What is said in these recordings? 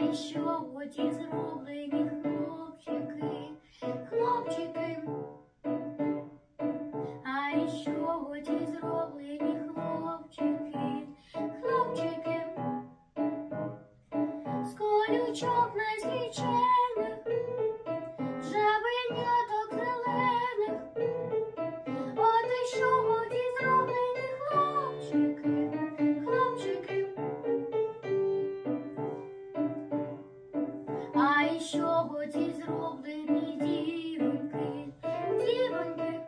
із в ті зроблені хлопчики, хлопчики, а що в воді зроблені хлопчики, хлопчики, з колючок на жабеняток чого зроблені дівоньки, дівоньки,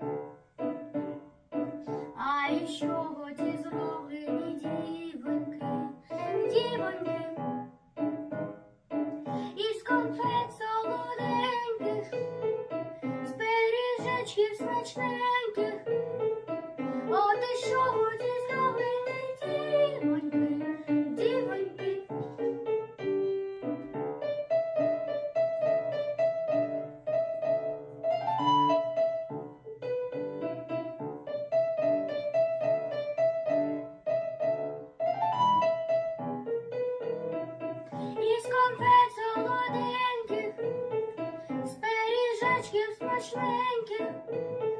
а із чого зроблені дівоньки, дівоньки, із конфет солоденьких, з пиріжечків смачненьких, much gives, much thank you.